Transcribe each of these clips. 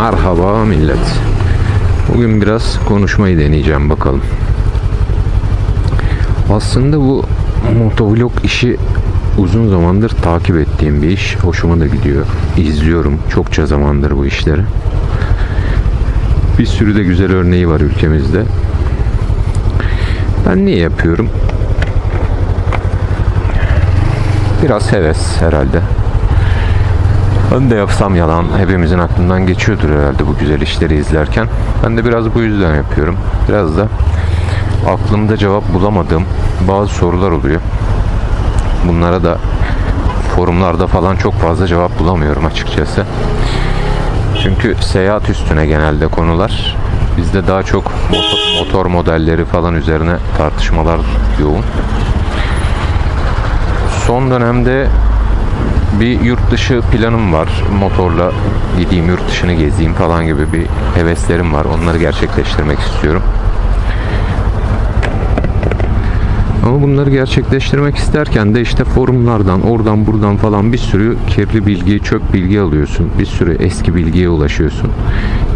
Merhaba millet. Bugün biraz konuşmayı deneyeceğim bakalım. Aslında bu motovlog işi uzun zamandır takip ettiğim bir iş. Hoşuma da gidiyor. İzliyorum çokça zamandır bu işleri. Bir sürü de güzel örneği var ülkemizde. Ben niye yapıyorum? Biraz heves herhalde. Ben de yapsam yalan hepimizin aklından geçiyordur herhalde bu güzel işleri izlerken. Ben de biraz bu yüzden yapıyorum. Biraz da aklımda cevap bulamadığım bazı sorular oluyor. Bunlara da forumlarda falan çok fazla cevap bulamıyorum açıkçası. Çünkü seyahat üstüne genelde konular. Bizde daha çok motor, modelleri falan üzerine tartışmalar yoğun. Son dönemde bir yurt dışı planım var. Motorla gideyim yurt dışını gezeyim falan gibi bir heveslerim var. Onları gerçekleştirmek istiyorum. Ama bunları gerçekleştirmek isterken de işte forumlardan, oradan buradan falan bir sürü kirli bilgi, çöp bilgi alıyorsun. Bir sürü eski bilgiye ulaşıyorsun.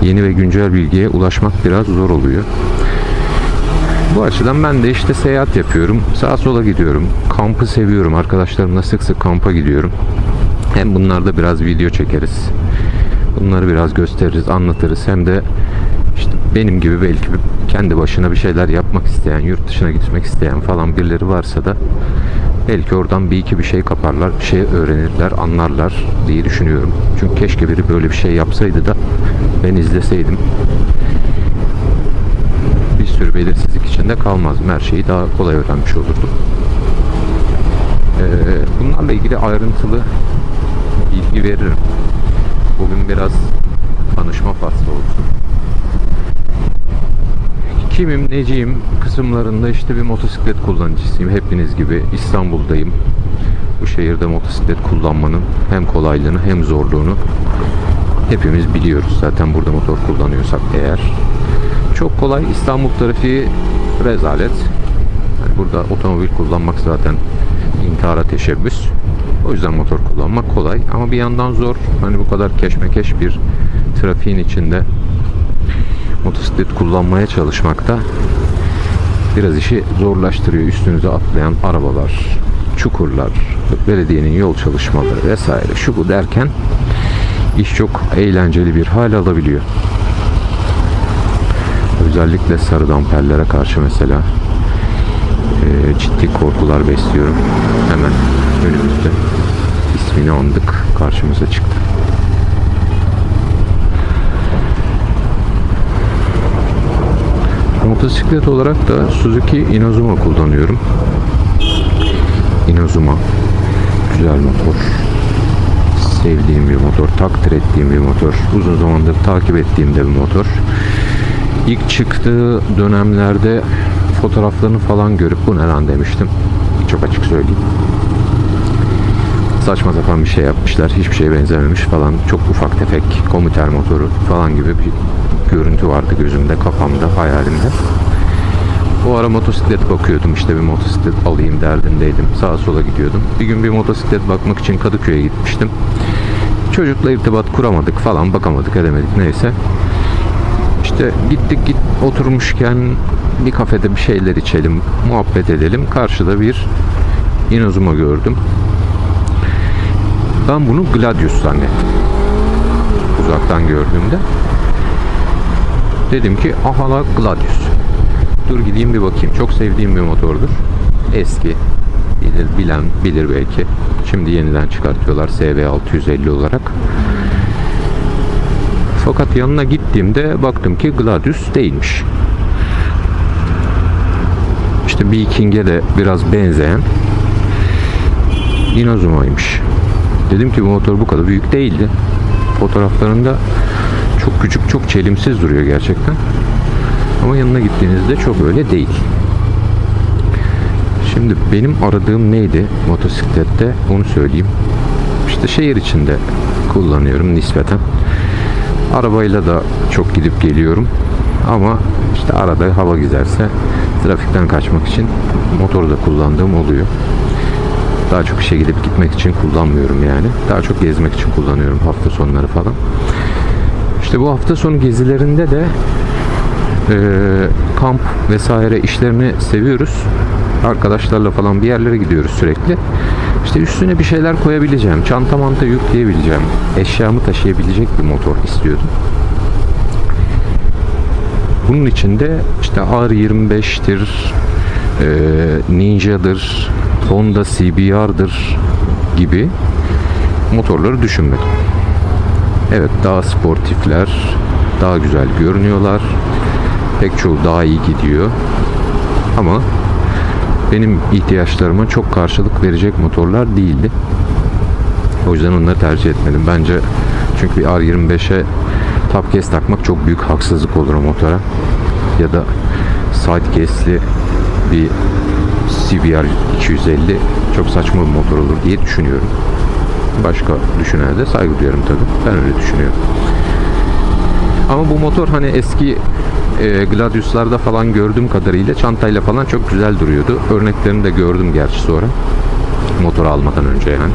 Yeni ve güncel bilgiye ulaşmak biraz zor oluyor. Bu açıdan ben de işte seyahat yapıyorum. Sağa sola gidiyorum. Kampı seviyorum. Arkadaşlarımla sık sık kampa gidiyorum. Hem bunlarda biraz video çekeriz. Bunları biraz gösteririz, anlatırız. Hem de işte benim gibi belki kendi başına bir şeyler yapmak isteyen, yurt dışına gitmek isteyen falan birileri varsa da belki oradan bir iki bir şey kaparlar, bir şey öğrenirler, anlarlar diye düşünüyorum. Çünkü keşke biri böyle bir şey yapsaydı da ben izleseydim bir sürü belirsizlik içinde kalmazdım. Her şeyi daha kolay öğrenmiş olurdum. Ee, bunlarla ilgili ayrıntılı bilgi veririm. Bugün biraz tanışma faslı olsun. Kimim, neciyim kısımlarında işte bir motosiklet kullanıcısıyım. Hepiniz gibi İstanbul'dayım. Bu şehirde motosiklet kullanmanın hem kolaylığını hem zorluğunu hepimiz biliyoruz. Zaten burada motor kullanıyorsak eğer. Çok kolay. İstanbul trafiği rezalet. Yani burada otomobil kullanmak zaten intihara teşebbüs. O yüzden motor kullanmak kolay ama bir yandan zor. Hani bu kadar keşmekeş bir trafiğin içinde motosiklet kullanmaya çalışmak da biraz işi zorlaştırıyor. Üstünüze atlayan arabalar, çukurlar, belediyenin yol çalışmaları vesaire şu bu derken iş çok eğlenceli bir hal alabiliyor. Özellikle sarı damperlere karşı mesela e, ciddi korkular besliyorum. Hemen önümüzde ismini andık karşımıza çıktı. Motosiklet olarak da Suzuki Inazuma kullanıyorum. Inazuma güzel motor. Sevdiğim bir motor, takdir ettiğim bir motor. Uzun zamandır takip ettiğim de bir motor. İlk çıktığı dönemlerde fotoğraflarını falan görüp bu ne lan demiştim. Çok açık söyleyeyim. Saçma sapan bir şey yapmışlar. Hiçbir şeye benzememiş falan. Çok ufak tefek komüter motoru falan gibi bir görüntü vardı gözümde, kafamda, hayalimde. O ara motosiklet bakıyordum işte bir motosiklet alayım derdindeydim. Sağa sola gidiyordum. Bir gün bir motosiklet bakmak için Kadıköy'e gitmiştim. Çocukla irtibat kuramadık falan bakamadık edemedik neyse. İşte gittik git oturmuşken bir kafede bir şeyler içelim, muhabbet edelim. Karşıda bir Inazuma gördüm. Ben bunu Gladius zannettim. Uzaktan gördüğümde. Dedim ki aha la Gladius. Dur gideyim bir bakayım. Çok sevdiğim bir motordur. Eski. Bilir, bilen bilir belki. Şimdi yeniden çıkartıyorlar SV650 olarak. Fakat yanına gittiğimde baktım ki Gladius değilmiş. İşte Viking'e de biraz benzeyen Inazuma'ymış. Dedim ki bu motor bu kadar büyük değildi. Fotoğraflarında çok küçük, çok çelimsiz duruyor gerçekten. Ama yanına gittiğinizde çok öyle değil. Şimdi benim aradığım neydi motosiklette onu söyleyeyim. İşte şehir içinde kullanıyorum nispeten. Arabayla da çok gidip geliyorum. Ama işte arada hava güzelse trafikten kaçmak için motoru da kullandığım oluyor. Daha çok işe gidip gitmek için kullanmıyorum yani. Daha çok gezmek için kullanıyorum hafta sonları falan. İşte bu hafta sonu gezilerinde de e, kamp vesaire işlerini seviyoruz. Arkadaşlarla falan bir yerlere gidiyoruz sürekli. İşte üstüne bir şeyler koyabileceğim, çanta manta yükleyebileceğim, eşyamı taşıyabilecek bir motor istiyordum. Bunun için de işte R25'tir, e, Ninja'dır, Honda CBR'dır gibi motorları düşünmedim. Evet daha sportifler, daha güzel görünüyorlar. Pek çoğu daha iyi gidiyor. Ama benim ihtiyaçlarıma çok karşılık verecek motorlar değildi. O yüzden onları tercih etmedim. Bence çünkü bir R25'e top case takmak çok büyük haksızlık olur motora. Ya da side case'li bir CBR 250 çok saçma bir motor olur diye düşünüyorum. Başka düşünene de saygı duyarım tabii. Ben öyle düşünüyorum. Ama bu motor hani eski e, Gladius'larda falan gördüğüm kadarıyla çantayla falan çok güzel duruyordu. Örneklerini de gördüm gerçi sonra. Motor almadan önce yani.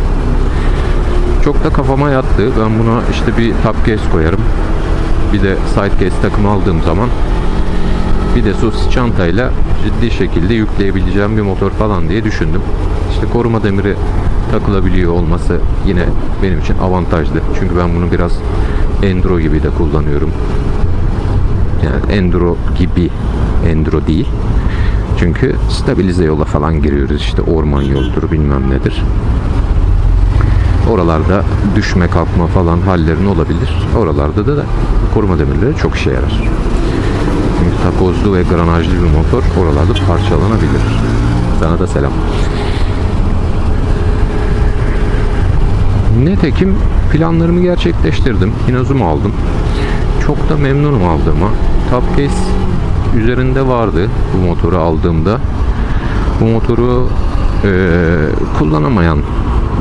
Çok da kafama yattı. Ben buna işte bir top case koyarım. Bir de side case takım aldığım zaman bir de sus çantayla ciddi şekilde yükleyebileceğim bir motor falan diye düşündüm. İşte koruma demiri takılabiliyor olması yine benim için avantajlı. Çünkü ben bunu biraz enduro gibi de kullanıyorum. Yani enduro gibi enduro değil. Çünkü stabilize yola falan giriyoruz işte orman yoldur bilmem nedir. Oralarda düşme kalkma falan hallerin olabilir. Oralarda da, da koruma demirleri çok işe yarar. Çünkü takozlu ve granajlı bir motor oralarda parçalanabilir. Sana da selam. Netekim planlarımı gerçekleştirdim. Inazumu aldım. Çok da memnunum aldığıma. Top Case üzerinde vardı bu motoru aldığımda. Bu motoru e, kullanamayan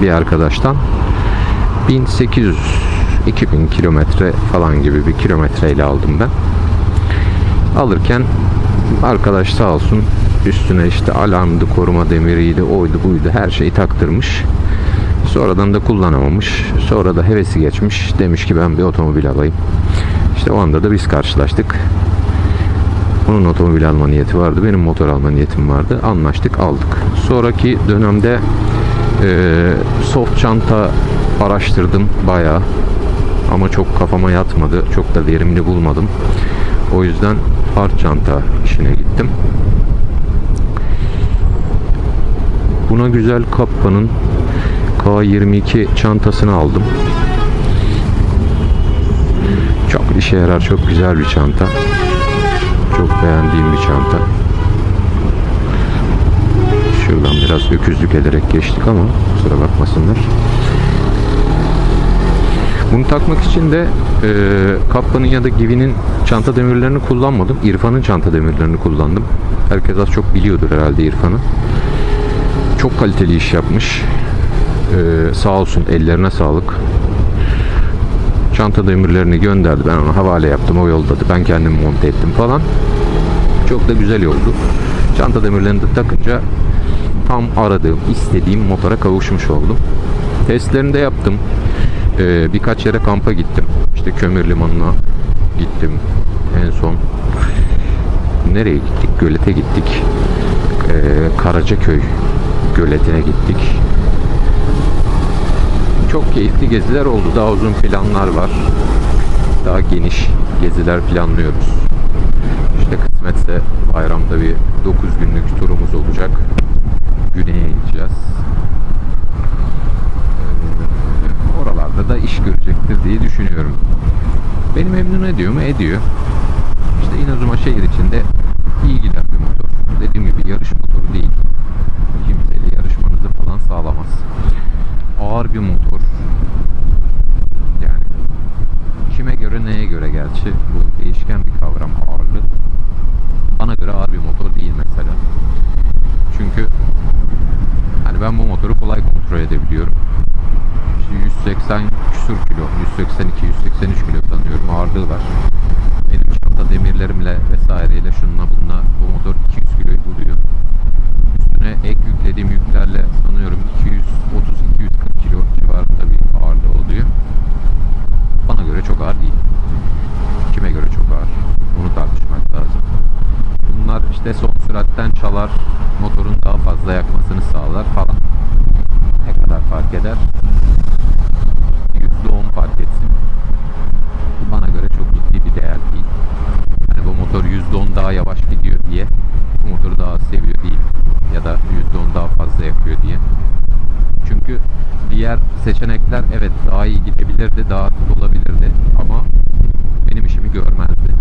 bir arkadaştan 1800 2000 kilometre falan gibi bir kilometreyle aldım ben. Alırken arkadaş sağ olsun üstüne işte alarmdı, koruma demiriydi, oydu buydu her şeyi taktırmış. Sonradan da kullanamamış. Sonra da hevesi geçmiş. Demiş ki ben bir otomobil alayım. İşte o anda da biz karşılaştık. Onun otomobil alma niyeti vardı. Benim motor alma niyetim vardı. Anlaştık aldık. Sonraki dönemde soft çanta araştırdım bayağı. Ama çok kafama yatmadı. Çok da verimli bulmadım. O yüzden hard çanta işine gittim. Buna güzel Kappa'nın K22 çantasını aldım. Çok işe yarar, çok güzel bir çanta. Çok beğendiğim bir çanta. Şuradan biraz öküzlük ederek geçtik ama kusura bakmasınlar. Bunu takmak için de e, Kappa'nın ya da Givi'nin çanta demirlerini kullanmadım. İrfan'ın çanta demirlerini kullandım. Herkes az çok biliyordur herhalde İrfan'ı. Çok kaliteli iş yapmış. Ee, sağ olsun ellerine sağlık. Çanta demirlerini gönderdi. Ben ona havale yaptım. O yolladı. Ben kendim monte ettim falan. Çok da güzel oldu. Çanta demirlerini de takınca tam aradığım, istediğim motora kavuşmuş oldum. Testlerini de yaptım. Ee, birkaç yere kampa gittim. İşte Kömür Limanı'na gittim en son. Nereye gittik? Gölete gittik. Ee, Karacaköy göletine gittik. Çok keyifli geziler oldu. Daha uzun planlar var. Daha geniş geziler planlıyoruz. İşte kısmetse bayramda bir 9 günlük turumuz olacak. Güney'e ineceğiz. Ee, Oralarda da iş görecektir diye düşünüyorum. Beni memnun ediyor mu? Ediyor. İşte Inazuma şehir içinde iyi giden bir motor. Dediğim gibi yarış motoru değil. Kimseyle yarışmanızı falan sağlamaz. Ağır bir motor. Yani kime göre neye göre gerçi bu değişken bir kavram ağırlığı. Bana göre ağır bir motor değil mesela. Çünkü hani ben bu motoru kolay kontrol edebiliyorum. İşte 180 küsur kilo, 182 183 kilo sanıyorum ağırlığı var. Benim çanta demirlerimle vesaireyle şununla bununla bu motor 200 kiloyu buluyor. Üstüne ek yüklediğim yüklerle sanıyorum 230-240 kilo civarında bir ağırlığı oluyor. Bana göre çok ağır değil. sağlar, motorun daha fazla yakmasını sağlar falan. Ne kadar fark eder? %10 fark etsin. Bu bana göre çok ciddi bir değer değil. Yani bu motor %10 daha yavaş gidiyor diye bu motoru daha az seviyor değil. Ya da %10 daha fazla yakıyor diye. Çünkü diğer seçenekler evet daha iyi gidebilirdi, daha hafif olabilirdi ama benim işimi görmezdi.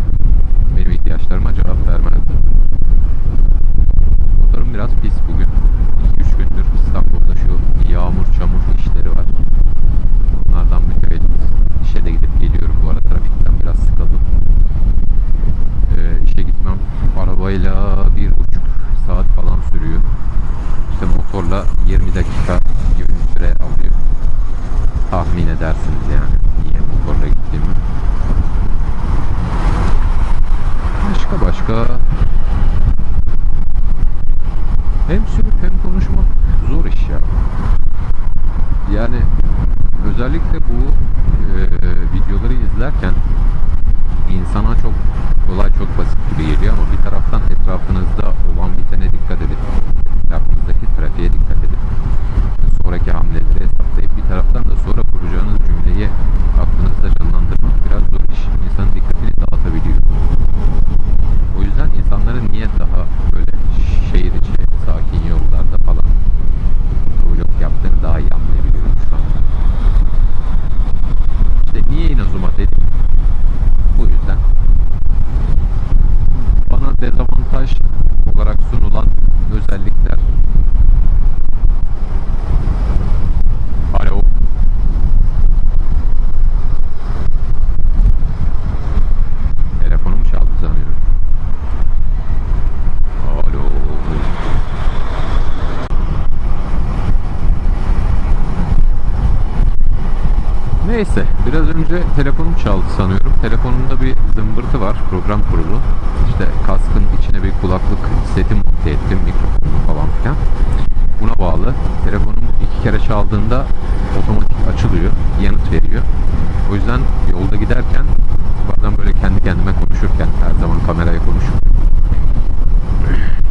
Benim ihtiyaçlarıma cevap vermezdi. Motorum biraz pis bugün. 2-3 gündür İstanbul'da şu yağmur çamur işleri var. Onlardan mütevellit. İşe de gidip geliyorum bu arada trafikten biraz sıkıldım. Ee, işe gitmem arabayla bir buçuk saat falan sürüyor. İşte motorla 20 dakika gibi bir süre alıyor. Tahmin edersiniz yani niye motorla gittiğimi. Başka başka hem sürüp hem konuşmak zor iş ya. Yani özellikle bu e, videoları izlerken insana çok kolay çok basit gibi geliyor ama bir taraftan etrafınızda olan bitene dikkat edip etrafınızdaki trafiğe dikkat edip sonraki hamleleri hesaplayıp bir taraftan da sonra kuracağınız cümleyi aklınızda canlandırmak biraz zor iş. İnsanın dikkatini dağıtabiliyor. O yüzden insanların niye daha böyle şehir içi sakin yollarda falan vlog yaptığını daha iyi anlayabiliyorum şu an. İşte niye Inazuma dedim. Bu yüzden bana dezavantaj olarak sunulan özellikler Alo. Telefonum çaldı sanıyorum. Alo. Neyse, biraz önce telefonum çaldı sanıyorum. Telefonumda bir zımbırtı var, program kurulu. İşte kaskın içine bir kulaklık seti monte ettim, mikrofonu falan filan. Buna bağlı. Telefonum iki kere çaldığında otomatik açılıyor, yanıt veriyor. O yüzden yolda giderken bazen böyle kendi kendime konuşurken, her zaman kameraya konuşup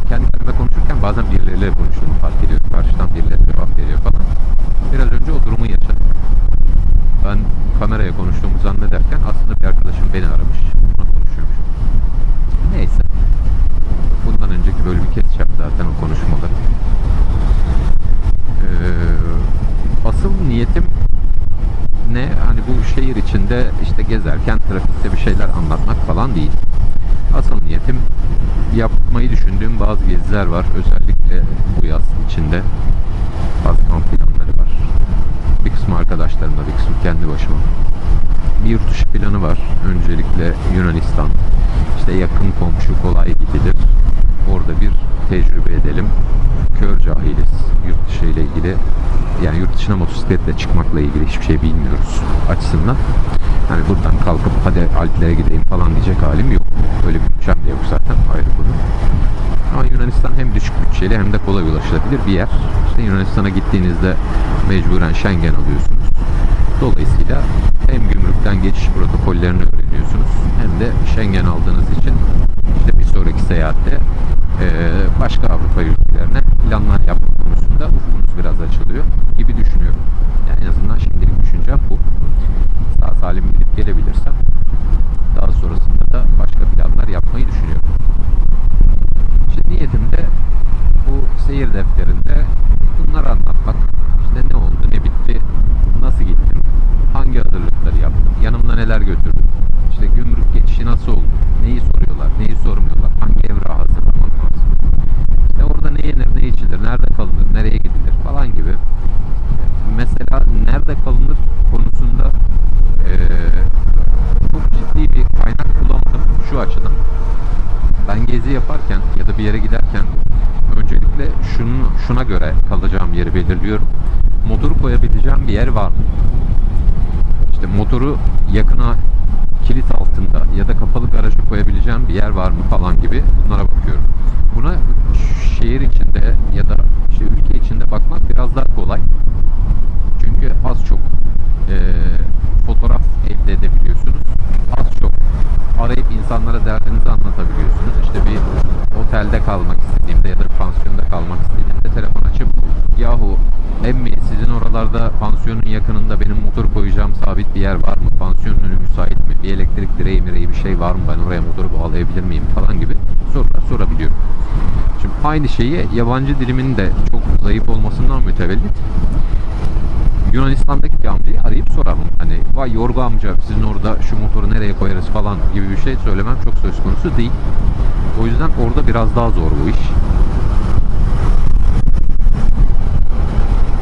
kendi kendime konuşurken bazen birileriyle konuştuğumu fark ediyorum. Karşıdan birileri cevap veriyor falan. Biraz önce o durumu yaşadık. Ben kameraya konuştuğumu zannederken aslında bir arkadaşım beni aramış. Ona konuşuyormuş. Neyse. Bundan önceki bölümü keseceğim zaten o konuşmaları. Ee, asıl niyetim ne? Hani bu şehir içinde işte gezerken trafikte bir şeyler anlatmak falan değil. Asıl niyetim yapmayı düşündüğüm bazı geziler var. Özellikle bu yaz içinde bazı kamp planları kısmı arkadaşlarımla, bir kısmı kendi başıma. Bir yurt dışı planı var. Öncelikle Yunanistan. İşte yakın komşu kolay gidilir. Orada bir tecrübe edelim. Kör cahiliz yurt dışı ile ilgili. Yani yurt dışına motosikletle çıkmakla ilgili hiçbir şey bilmiyoruz açısından. Hani buradan kalkıp hadi Alplere gideyim falan diyecek halim yok. Öyle bir bütçem de yok zaten ayrı konu. Ama Yunanistan hem düşük bütçeli hem de kolay ulaşılabilir bir yer. İşte Yunanistan'a gittiğinizde mecburen Schengen alıyorsunuz. Dolayısıyla hem gümrükten geçiş protokollerini öğreniyorsunuz hem de Schengen aldığınız için işte bir sonraki seyahatte eee, başka Avrupa ülkelerine planlar yapma konusunda ufkunuz biraz açılıyor gibi düşünüyorum. Yani en azından şimdilik düşüncem bu. Sağ salim gidip gelebilirsem daha sonrasında da başka planlar yapmayı düşünüyorum. Niyetim de bu seyir defterinde bunları anlatmak. İşte ne oldu, ne bitti, nasıl gittim, hangi hazırlıkları yaptım, yanımda neler götürdüm, işte gümrük geçişi nasıl oldu, neyi soruyorlar, neyi sormuyorlar, hangi evrağı hazırlamam lazım. İşte orada ne yenir, ne içilir, nerede kalınır, nereye gidilir falan gibi. Mesela nerede kalınır konusunda eee, çok ciddi bir kaynak bulamadım şu açıdan. Ben gezi yaparken ya da bir yere giderken öncelikle şunu, şuna göre kalacağım yeri belirliyorum. Motoru koyabileceğim bir yer var mı? İşte motoru yakına kilit altında ya da kapalı garaja koyabileceğim bir yer var mı falan gibi bunlara bakıyorum. Buna şehir içinde ya da işte ülke içinde bakmak biraz daha kolay. Çünkü az çok eee, fotoğraf elde edebiliyorsunuz arayıp insanlara derdinizi anlatabiliyorsunuz. İşte bir otelde kalmak istediğimde ya da pansiyonda kalmak istediğimde telefon açıp yahu emmi sizin oralarda pansiyonun yakınında benim motor koyacağım sabit bir yer var mı? Pansiyonun önü müsait mi? Bir elektrik direği mireği bir şey var mı? Ben oraya motoru bağlayabilir miyim? falan gibi sorular sorabiliyorum. Şimdi aynı şeyi yabancı dilimin de çok zayıf olmasından mütevellit Yunanistan'daki bir amcayı arayıp sorarım. Hani vay Yorgu amca sizin orada şu motoru nereye koyarız falan gibi bir şey söylemem çok söz konusu değil. O yüzden orada biraz daha zor bu iş.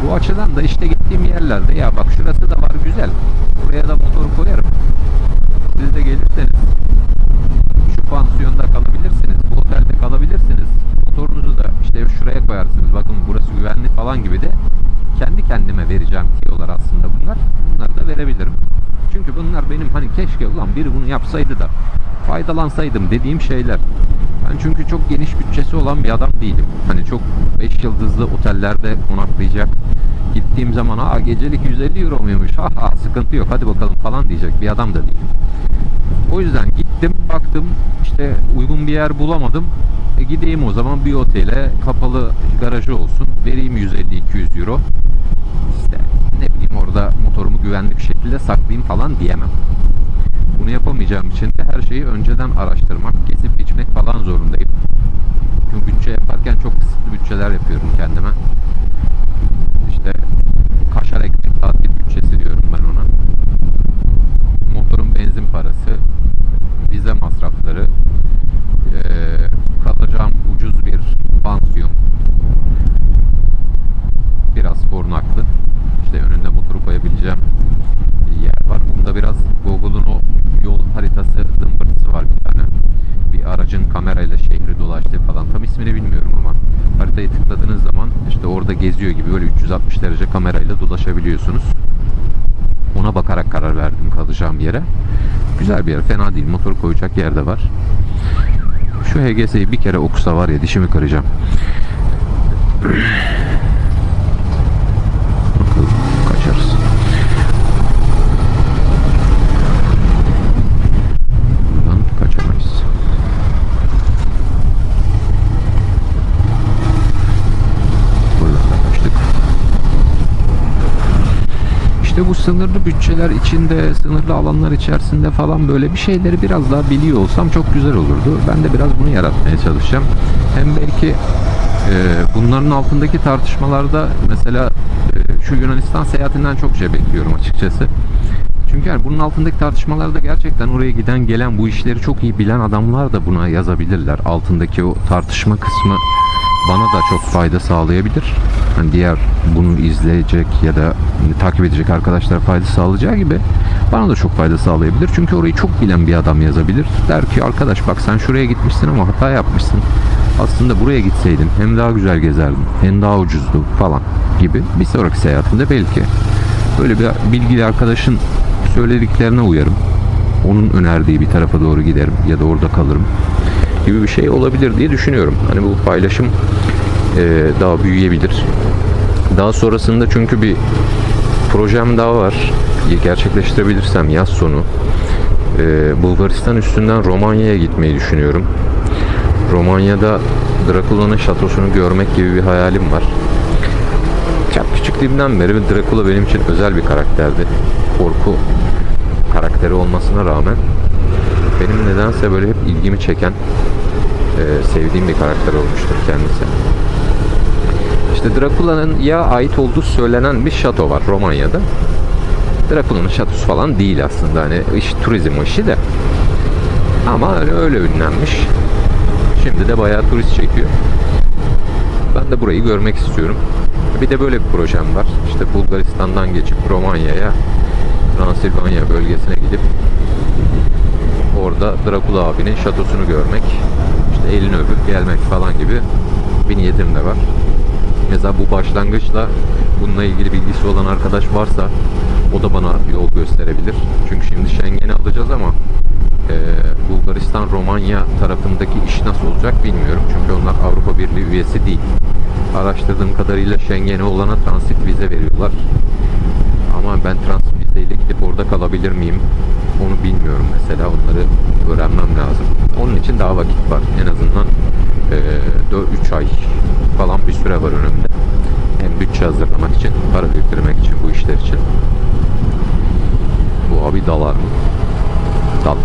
Bu açıdan da işte gittiğim yerlerde ya bak şurası da var güzel. Buraya da motoru koyarım. Siz de gelirseniz şu pansiyonda kalabilirsiniz. Bu otelde kalabilirsiniz. Motorunuzu da işte şuraya koyarsınız. Bakın burası güvenli falan gibi de kendi kendime vereceğim tiyolar aslında bunlar. Bunları da verebilirim. Çünkü bunlar benim hani keşke ulan biri bunu yapsaydı da faydalansaydım dediğim şeyler. Ben çünkü çok geniş bütçesi olan bir adam değilim. Hani çok 5 yıldızlı otellerde konaklayacak. Gittiğim zaman aa gecelik 150 euro muymuş? Ha ha sıkıntı yok hadi bakalım falan diyecek bir adam da değilim. O yüzden gittim baktım işte uygun bir yer bulamadım. Gideyim o zaman bir otele kapalı garajı olsun. Vereyim 150-200 euro. İşte ne bileyim orada motorumu güvenli bir şekilde saklayayım falan diyemem. Bunu yapamayacağım için de her şeyi önceden araştırmak, kesip biçmek falan zorundayım. Çünkü bütçe yaparken çok kısıtlı bütçeler yapıyorum kendime. İşte kaşar ekmek tatil bütçesi diyorum ben ona. Motorun benzin parası, vize masrafları, eee, kalacağım ucuz bir pansiyon, biraz korunaklı. İşte önünde motoru koyabileceğim yer var. Bunda biraz Google'un o yol haritası zımbırtısı var bir tane. Bir aracın kamerayla şehri dolaştığı falan. Tam ismini bilmiyorum ama haritayı tıkladığınız zaman işte orada geziyor gibi böyle 360 derece kamerayla dolaşabiliyorsunuz. Ona bakarak karar verdim kalacağım yere. Güzel bir yer, fena değil. Motor koyacak yer de var. Şu HGS'yi bir kere okusa var ya dişimi kıracağım. Bakalım kaçarız. Buradan kaçamayız. Buradan da kaçtık. İşte bu sınırlı bütçeler içinde, sınırlı alanlar içerisinde falan böyle bir şeyleri biraz daha biliyor olsam çok güzel olurdu. Ben de biraz bunu yaratmaya çalışacağım. Hem belki e, bunların altındaki tartışmalarda mesela e, şu Yunanistan seyahatinden çok şey bekliyorum açıkçası. Çünkü yani bunun altındaki tartışmalarda gerçekten oraya giden gelen bu işleri çok iyi bilen adamlar da buna yazabilirler. Altındaki o tartışma kısmı bana da çok fayda sağlayabilir. Hani diğer bunu izleyecek ya da takip edecek arkadaşlara fayda sağlayacağı gibi bana da çok fayda sağlayabilir. Çünkü orayı çok bilen bir adam yazabilir. Der ki arkadaş bak sen şuraya gitmişsin ama hata yapmışsın. Aslında buraya gitseydin hem daha güzel gezerdin hem daha ucuzdu falan gibi. Bir sonraki seyahatimde belki böyle bir bilgili arkadaşın söylediklerine uyarım. Onun önerdiği bir tarafa doğru giderim ya da orada kalırım gibi bir şey olabilir diye düşünüyorum. Hani bu paylaşım e, daha büyüyebilir. Daha sonrasında çünkü bir projem daha var. Gerçekleştirebilirsem yaz sonu e, Bulgaristan üstünden Romanya'ya gitmeyi düşünüyorum. Romanya'da Drakula'nın şatosunu görmek gibi bir hayalim var. Çok küçüklüğümden beri Drakula benim için özel bir karakterdi. Korku karakteri olmasına rağmen benim nedense böyle hep ilgimi çeken e, sevdiğim bir karakter olmuştur kendisi. İşte Drakula'nın ya ait olduğu söylenen bir şato var Romanya'da. Drakula'nın şatosu falan değil aslında hani iş turizm işi de. Ama öyle, öyle ünlenmiş. Şimdi de bayağı turist çekiyor. Ben de burayı görmek istiyorum. Bir de böyle bir projem var. İşte Bulgaristan'dan geçip Romanya'ya, Transilvanya bölgesine gidip orada Drakula abinin şatosunu görmek, işte elini öpüp gelmek falan gibi bir niyetim de var. Mesela bu başlangıçla bununla ilgili bilgisi olan arkadaş varsa o da bana yol gösterebilir. Çünkü şimdi Schengen'i alacağız ama e, Bulgaristan, Romanya tarafındaki iş nasıl olacak bilmiyorum. Çünkü onlar Avrupa Birliği üyesi değil. Araştırdığım kadarıyla Schengen'e olana transit vize veriyorlar. Ama ben transit vizeyle gidip orada kalabilir miyim? Onu bilmiyorum mesela. Onları öğrenmem lazım. Onun için daha vakit var. En azından e, 3 ay falan bir süre var önümde. Hem bütçe hazırlamak için, para biriktirmek için bu işler için. Bu abi dalar mı? Dalar.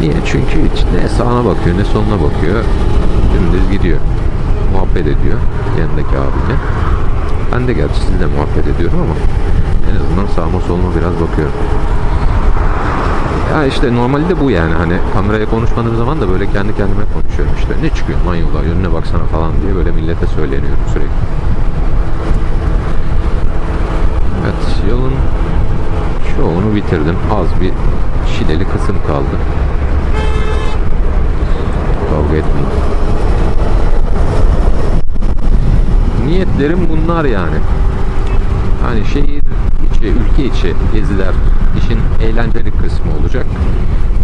Niye? Çünkü ne sağına bakıyor ne soluna bakıyor. Dümdüz gidiyor. Muhabbet ediyor yanındaki abiyle. Ben de gerçi sizle muhabbet ediyorum ama en azından sağıma soluma biraz bakıyorum. Ya işte normalde bu yani hani kameraya konuşmadığım zaman da böyle kendi kendime konuşuyorum işte. Ne çıkıyor lan yola önüne baksana falan diye böyle millete söyleniyorum sürekli. Evet yolun çoğunu bitirdim. Az bir şileli kısım kaldı. Kavga etmeyin. Niyetlerim bunlar yani. Hani şehir içi, ülke içi geziler işin eğlenceli kısmı olacak.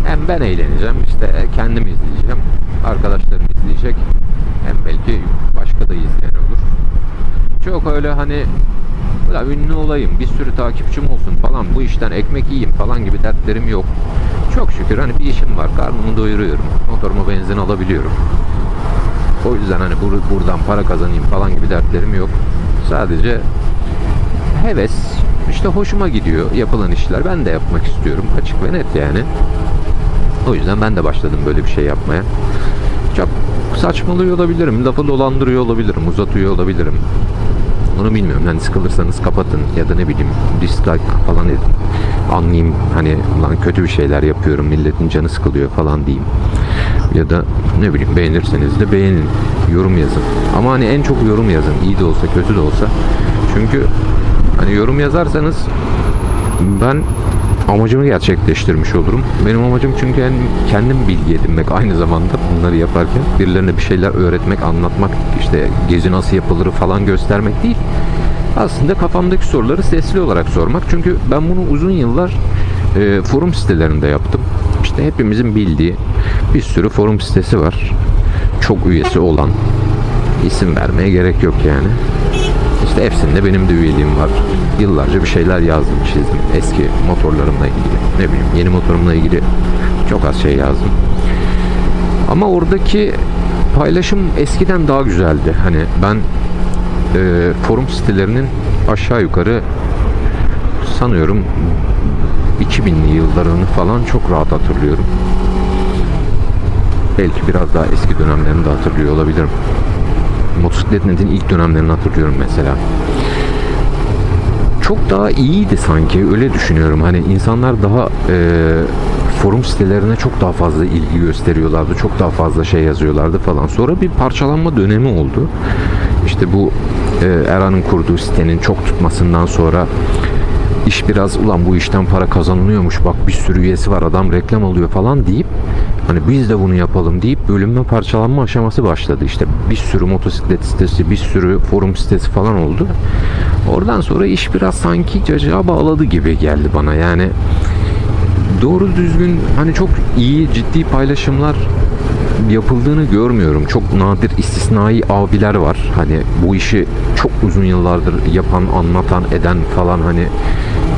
Hem ben eğleneceğim, işte kendim izleyeceğim, arkadaşlarım izleyecek. Hem belki başka da izleyen olur. Çok öyle hani "Ulan ünlü olayım, bir sürü takipçim olsun falan, bu işten ekmek yiyeyim falan gibi dertlerim yok. Çok şükür hani bir işim var, karnımı doyuruyorum, motoruma benzin alabiliyorum. O yüzden hani bur- buradan para kazanayım falan gibi dertlerim yok. Sadece heves, işte hoşuma gidiyor yapılan işler. Ben de yapmak istiyorum. Açık ve net yani. O yüzden ben de başladım böyle bir şey yapmaya. Çok saçmalıyor olabilirim, lafı dolandırıyor olabilirim, uzatıyor olabilirim. Onu bilmiyorum. Hani sıkılırsanız kapatın ya da ne bileyim dislike falan edin. Anlayayım hani lan kötü bir şeyler yapıyorum milletin canı sıkılıyor falan diyeyim. Ya da ne bileyim beğenirseniz de beğenin. Yorum yazın. Ama hani en çok yorum yazın. İyi de olsa kötü de olsa. Çünkü hani yorum yazarsanız ben amacımı gerçekleştirmiş olurum. Benim amacım çünkü yani kendim bilgi edinmek aynı zamanda bunları yaparken birilerine bir şeyler öğretmek, anlatmak, işte gezi nasıl yapılır falan göstermek değil. Aslında kafamdaki soruları sesli olarak sormak. Çünkü ben bunu uzun yıllar e, forum sitelerinde yaptım. İşte hepimizin bildiği bir sürü forum sitesi var. Çok üyesi olan. isim vermeye gerek yok yani. İşte hepsinde benim de üyeliğim var. Yıllarca bir şeyler yazdım, çizdim. Eski motorlarımla ilgili, ne bileyim yeni motorumla ilgili çok az şey yazdım. Ama oradaki paylaşım eskiden daha güzeldi. Hani ben e, forum sitelerinin aşağı yukarı sanıyorum 2000'li yıllarını falan çok rahat hatırlıyorum. Belki biraz daha eski dönemlerini de hatırlıyor olabilirim. Motosiklet Net'in ilk dönemlerini hatırlıyorum mesela. Çok daha iyiydi sanki öyle düşünüyorum. Hani insanlar daha e, forum sitelerine çok daha fazla ilgi gösteriyorlardı. Çok daha fazla şey yazıyorlardı falan. Sonra bir parçalanma dönemi oldu. İşte bu e, Erhan'ın kurduğu sitenin çok tutmasından sonra iş biraz ulan bu işten para kazanılıyormuş bak bir sürü üyesi var adam reklam alıyor falan deyip hani biz de bunu yapalım deyip bölünme parçalanma aşaması başladı. İşte bir sürü motosiklet sitesi, bir sürü forum sitesi falan oldu. Oradan sonra iş biraz sanki cacığa bağladı gibi geldi bana. Yani doğru düzgün hani çok iyi ciddi paylaşımlar yapıldığını görmüyorum. Çok nadir istisnai abiler var. Hani bu işi çok uzun yıllardır yapan, anlatan, eden falan hani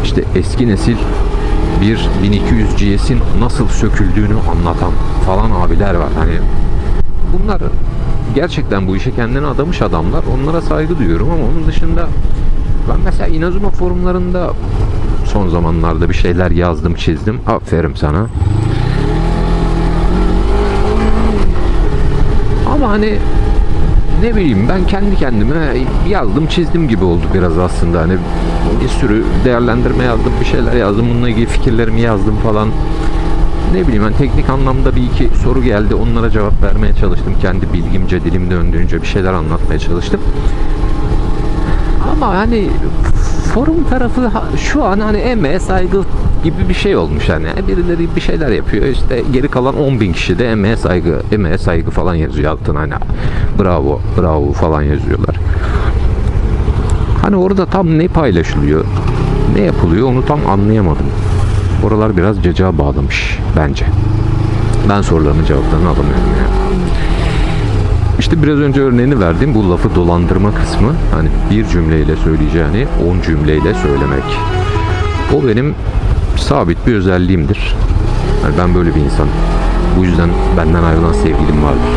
işte eski nesil bir 1200 GS'in nasıl söküldüğünü anlatan falan abiler var. Hani bunlar gerçekten bu işe kendini adamış adamlar. Onlara saygı duyuyorum ama onun dışında ben mesela Inazuma forumlarında son zamanlarda bir şeyler yazdım, çizdim. Aferin sana. Ama hani ne bileyim ben kendi kendime yazdım çizdim gibi oldu biraz aslında. Hani bir sürü değerlendirme yazdım bir şeyler yazdım bununla ilgili fikirlerimi yazdım falan. Ne bileyim ben teknik anlamda bir iki soru geldi onlara cevap vermeye çalıştım. Kendi bilgimce dilim döndüğünce bir şeyler anlatmaya çalıştım. Ama hani forum tarafı şu an hani emeğe saygı gibi bir şey olmuş hani birileri bir şeyler yapıyor. İşte geri kalan 10 bin kişi de emeğe saygı emeğe saygı falan yazıyor altına. Hani bravo bravo falan yazıyorlar. Hani orada tam ne paylaşılıyor ne yapılıyor onu tam anlayamadım. Oralar biraz cacığa bağlamış bence. Ben sorularımın cevaplarını alamıyorum yani. İşte biraz önce örneğini verdiğim bu lafı dolandırma kısmı. Hani bir cümleyle söyleyeceğini 10 cümleyle söylemek. O benim sabit bir özelliğimdir. Yani ben böyle bir insanım. Bu yüzden benden ayrılan sevgilim vardır.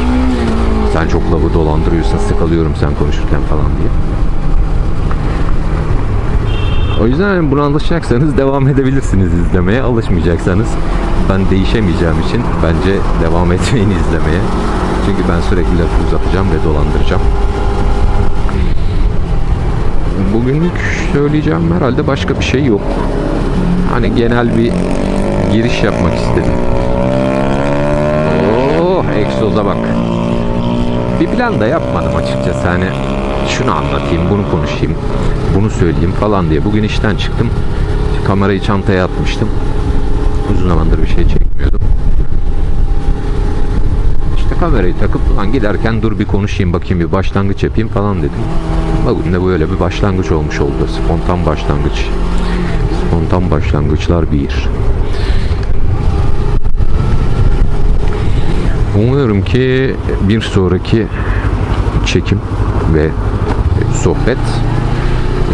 Sen çok lavı dolandırıyorsun, sıkılıyorum sen konuşurken falan diye. O yüzden hani buna alışacaksanız devam edebilirsiniz izlemeye. Alışmayacaksanız ben değişemeyeceğim için bence devam etmeyin izlemeye. Çünkü ben sürekli lafı uzatacağım ve dolandıracağım. Bugünlük söyleyeceğim herhalde başka bir şey yok. Hani genel bir giriş yapmak istedim. Oh egzoza bak. Bir plan da yapmadım açıkçası hani şunu anlatayım, bunu konuşayım, bunu söyleyeyim falan diye. Bugün işten çıktım. Kamerayı çantaya atmıştım. Uzun zamandır bir şey çekmiyordum. İşte kamerayı takıp lan giderken dur bir konuşayım bakayım bir başlangıç yapayım falan dedim. Bugün de böyle bir başlangıç olmuş oldu. Spontan başlangıç. Spontan başlangıçlar bir. Umuyorum ki bir sonraki çekim ve sohbet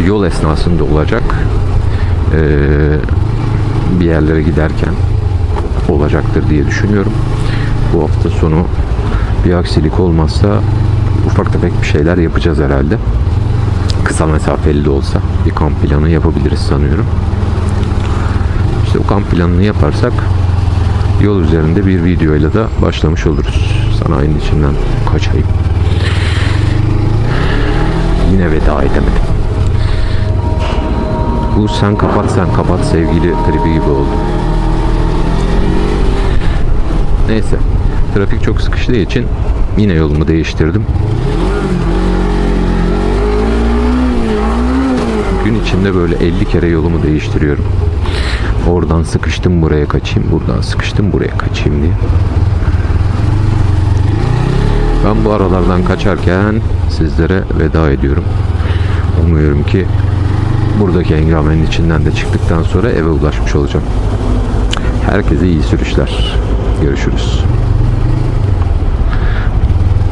yol esnasında olacak. Ee, bir yerlere giderken olacaktır diye düşünüyorum. Bu hafta sonu bir aksilik olmazsa ufak tefek bir şeyler yapacağız herhalde. Kısa mesafeli de olsa bir kamp planı yapabiliriz sanıyorum. İşte o kamp planını yaparsak yol üzerinde bir videoyla da başlamış oluruz. Sanayinin içinden kaçayım. Yine veda edemedim. Bu sen kapat sen kapat sevgili tribi gibi oldu. Neyse. Trafik çok sıkıştığı için yine yolumu değiştirdim. Gün içinde böyle 50 kere yolumu değiştiriyorum. Oradan sıkıştım buraya kaçayım, buradan sıkıştım buraya kaçayım diye. Ben bu aralardan kaçarken sizlere veda ediyorum. Umuyorum ki buradaki engamenin içinden de çıktıktan sonra eve ulaşmış olacağım. Herkese iyi sürüşler. Görüşürüz.